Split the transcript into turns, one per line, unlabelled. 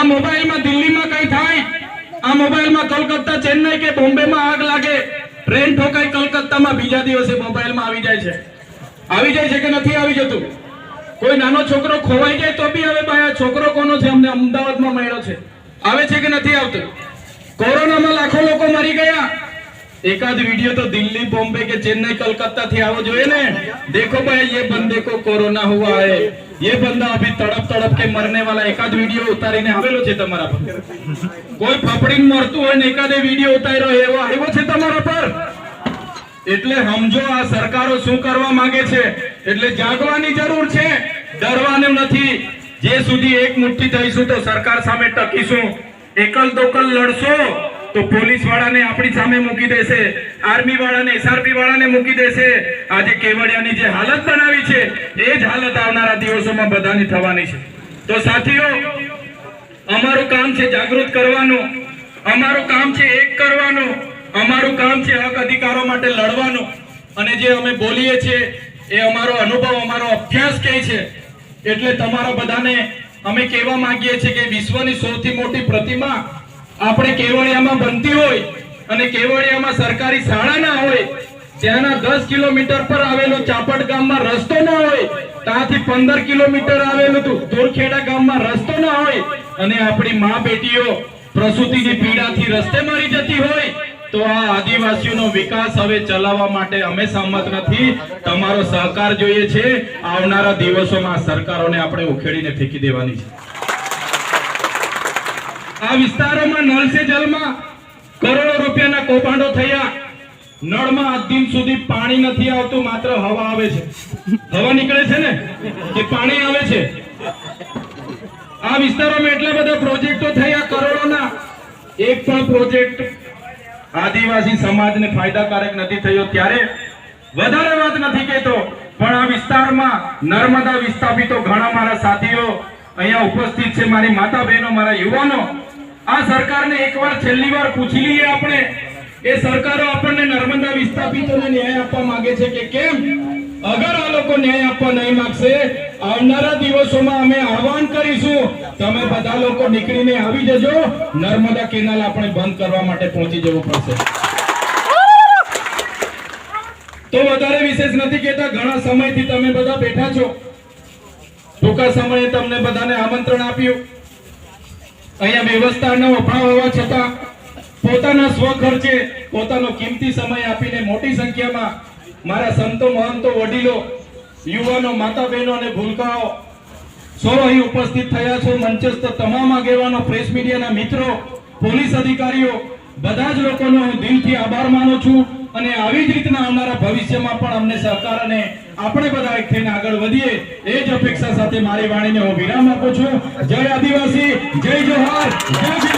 આ મોબાઈલમાં દિલ્હીમાં કઈ થાય આ મોબાઈલમાં કલકત્તા ચેન્નઈ કે બોમ્બેમાં આગ લાગે ટ્રેન ઠોકાય કલકત્તામાં બીજા દિવસે મોબાઈલમાં આવી જાય છે આવી જાય છે કે નથી આવી જતું કોઈ નાનો છોકરો ખોવાઈ જાય તો બી હવે ભાઈ આ છોકરો કોનો છે અમને અમદાવાદમાં મળ્યો છે આવે છે કે નથી આવતું કોરોનામાં લાખો લોકો મરી ગયા एकाध वीडियो तो दिल्ली बॉम्बे के चेन्नई कलकत्ता थी आवो જોઈએ ને देखो भाई ये बंदे को कोरोना हुआ है ये बंदा अभी तड़प तड़प के मरने वाला एकाद વિડિયો ઉતારીને આવેલો છે તમારા પર. કોઈ ફફડીને મરતું હોય ને એકાદે વિડિયો ઉતાર્યો એવો આવ્યો છે તમારા પર? એટલે સમજો, આ સરકારો શું કરવા માંગે છે? એટલે જાગવાની જરૂર છે. ડરવાનું નથી. જે સુધી એક મુઠ્ઠી થઈશું તો સરકાર સામે ટકીશું. એકલ દોકલ લડશો. તો પોલીસ વાળાને આપણી સામે મૂકી દેશે, આર્મી વાળાને એસઆરપી વાળાને મૂકી દેશે. આજે કેવડિયાની જે હાલત બનાવી છે, એ જ હાલત આવનારા દિવસોમાં બધાની થવાની છે. તો સાથીઓ, અમારું કામ છે જાગૃત કરવાનું, અમારું કામ છે એક કરવાનું, અમારું કામ છે હક અધિકારો માટે લડવાનું. અને જે અમે બોલીએ છીએ, એ અમારો અનુભવ, અમારો અભ્યાસ કહે છે. એટલે તમારા બધાને અમે કહેવા માંગીએ છીએ કે વિશ્વની સૌથી મોટી પ્રતિમા આપણે કેવડિયામાં બનતી હોય અને કેવડિયામાં સરકારી શાળા ના હોય ત્યાંના દસ કિલોમીટર પર આવેલો ચાપડ ગામમાં રસ્તો ના હોય, ત્યાંથી પંદર કિલોમીટર આવેલું હતું ધોરખેડા ગામમાં રસ્તો ના હોય, અને આપણી મા બેટીઓ પ્રસૂતિની પીડાથી રસ્તે મરી જતી હોય, તો આ આદિવાસીઓનો વિકાસ હવે ચલાવવા માટે અમે સહમત નથી. તમારો સહકાર જોઈએ છે. આવનારા દિવસોમાં સરકારોને આપણે ઉખેડીને ફેંકી દેવાની છે. આ વિસ્તારોમાં નળ સે જલમાં. કરોડો રૂપિયાના કૌભાંડો થયા. નળમાં દિન સુધી પાણી નથી આવતું, માત્ર હવા આવે છે. હવા નીકળે છે ને? કે પાણી આવે છે? આ વિસ્તારોમાં એટલા બધા પ્રોજેક્ટો થયા કરોડોના. એક પણ પ્રોજેક્ટ આદિવાસી સમાજને ફાયદાકારક નથી થયો ત્યારે. વધારે વાત નથી કહેતો, પણ આ વિસ્તારમાં નર્મદા વિસ્થાપિતો ઘણા મારા સાથીઓ અહીંયા ઉપસ્થિત છે. મારી માતા બહેનો મારા યુવાનો. આ સરકારને એકવાર છેલ્લી વાર પૂછી લઈએ આપણે. એ સરકારો આપણને નર્મદા વિસ્થાપિતોને ન્યાય આપવા માંગે છે કે કેમ? અગર આ લોકો ન્યાય આપવા નહીં માંગશે, આવનારા દિવસોમાં અમે આહવાન કરીશું, તમે બધા લોકો નીકળીને આવી જજો. નર્મદા કેનાલ આપણે બંધ કરવા માટે પહોંચી જવું પડશે. તો વધારે વિશેષ નથી કહેતા, ઘણા સમયથી તમે બધા બેઠા છો. ટૂંકા સમયે તમને બધાને આમંત્રણ આપ્યું. અહીંયા વ્યવસ્થાનો અભાવ હોવા છતાં પોતાના સ્વખર્ચે પોતાનો કિંમતી સમય આપીને મોટી સંખ્યામાં મારા સંતો, મહંતો, વડીલો, યુવાનો માતા બહેનો અને ભૂલકાઓ સૌ અહીં ઉપસ્થિત થયા છો. મંચસ્થ તમામ આગેવાનો, પ્રેસ મીડિયાના મિત્રો, પોલીસ અધિકારીઓ, બધા જ લોકોનો હું દિલથી આભાર માનું છું અને આવી જ રીતના અમારા ભવિષ્યમાં પણ અમને સહકાર અને આપણે બધા એક થઈને આગળ વધીએ એ જ અપેક્ષા સાથે મારી વાણીને હું વિરામ આપું છું જય આદિવાસી, જય જોહાર, જય.